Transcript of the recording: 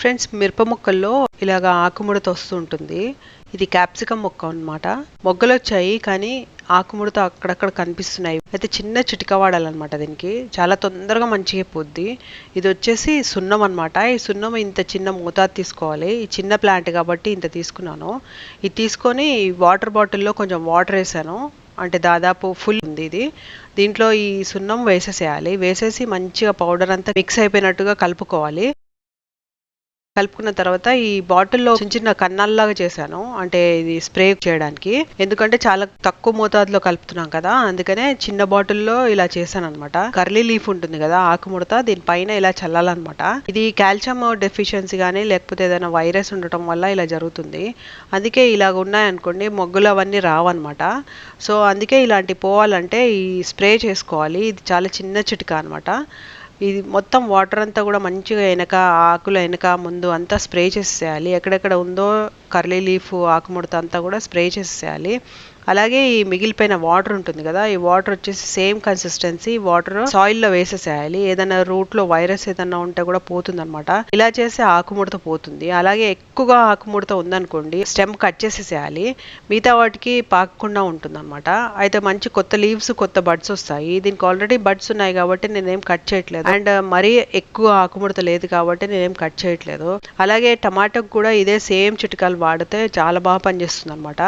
Friends మిరప మొక్కల్లో ఇలాగా ఆకుముడత వస్తుంటుంది. ఇది క్యాప్సికం మొక్క అన్నమాట. మొగ్గలు వచ్చాయి కానీ ఆకుముడత అక్కడక్కడ కనిపిస్తున్నాయి. అయితే చిన్న చిటిక వాడాలన్నమాట దీనికి. చాలా తొందరగా మంచిగా పోద్ది ఇది వచ్చేసి సున్నం అన్నమాట. ఈ సున్నం ఇంత చిన్న మోతాదు తీసుకోవాలి. ఈ చిన్న ప్లాంట్ కాబట్టి ఇంత తీసుకున్నాను. ఇది తీసుకొని వాటర్ బాటిల్లో కొంచెం వాటర్ వేసాను. అంటే దాదాపు ఫుల్ ఉంది ఇది. దీంట్లో ఈ సున్నం వేసేసేయాలి. వేసేసి మంచిగా పౌడర్ అంతా మిక్స్ అయిపోయినట్టుగా కలుపుకోవాలి. కలుపుకున్న తర్వాత ఈ బాటిల్లో చిన్న చిన్న కన్నాల్లాగా చేశాను. అంటే ఇది స్ప్రే చేయడానికి. ఎందుకంటే చాలా తక్కువ మోతాదులో కలుపుతున్నాం కదా. అందుకనే చిన్న బాటిల్లో ఇలా చేశాను అనమాట కర్లీ లీఫ్ ఉంటుంది కదా ఆకుముడత దీనిపైన ఇలా చల్లాలన్నమాట. ఇది కాల్షియం డెఫిషియన్సీ కానీ లేకపోతే ఏదైనా వైరస్ ఉండటం వల్ల ఇలా జరుగుతుంది. అందుకే ఇలాగ ఉన్నాయనుకోండి మొగ్గులు అవన్నీ రావన్నమాట. సో అందుకే ఇలాంటి పోవాలంటే ఈ స్ప్రే చేసుకోవాలి. ఇది చాలా చిన్న చిటిక అనమాట ఇది మొత్తం వాటర్ అంతా కూడా మంచిగా వెనక ఆకుల వెనక ముందు అంతా స్ప్రే చేసేయాలి. ఎక్కడెక్కడ ఉందో కర్లీ లీఫ్ ఆకుముడత అంతా కూడా స్ప్రే చేసేయాలి అలాగే ఈ మిగిలిపోయిన వాటర్ ఉంటుంది కదా ఈ వాటర్ వచ్చేసి సేమ్ కన్సిస్టెన్సీ వాటర్ సాయిల్లో వేసేసేయాలి. ఏదైనా రూట్లో వైరస్ ఏదైనా ఉంటే కూడా పోతుంది అనమాట ఇలా చేస్తే ఆకుముడత పోతుంది. అలాగే ఎక్కువగా ఆకుముడత ఉందనుకోండి స్టెమ్ కట్ చేసేసేయాలి. మిగతా వాటికి పాకకుండా ఉంటుంది అనమాట అయితే మంచి కొత్త లీవ్స్ కొత్త బడ్స్ వస్తాయి. దీనికి ఆల్రెడీ బడ్స్ ఉన్నాయి కాబట్టి నేనేం కట్ చేయట్లేదు. అండ్ మరీ ఎక్కువ ఆకుముడత లేదు కాబట్టి నేనేం కట్ చేయట్లేదు. అలాగే టమాటోకి కూడా ఇదే సేమ్ చిట్కాలు వాడితే చాలా బాగా పనిచేస్తుంది అనమాట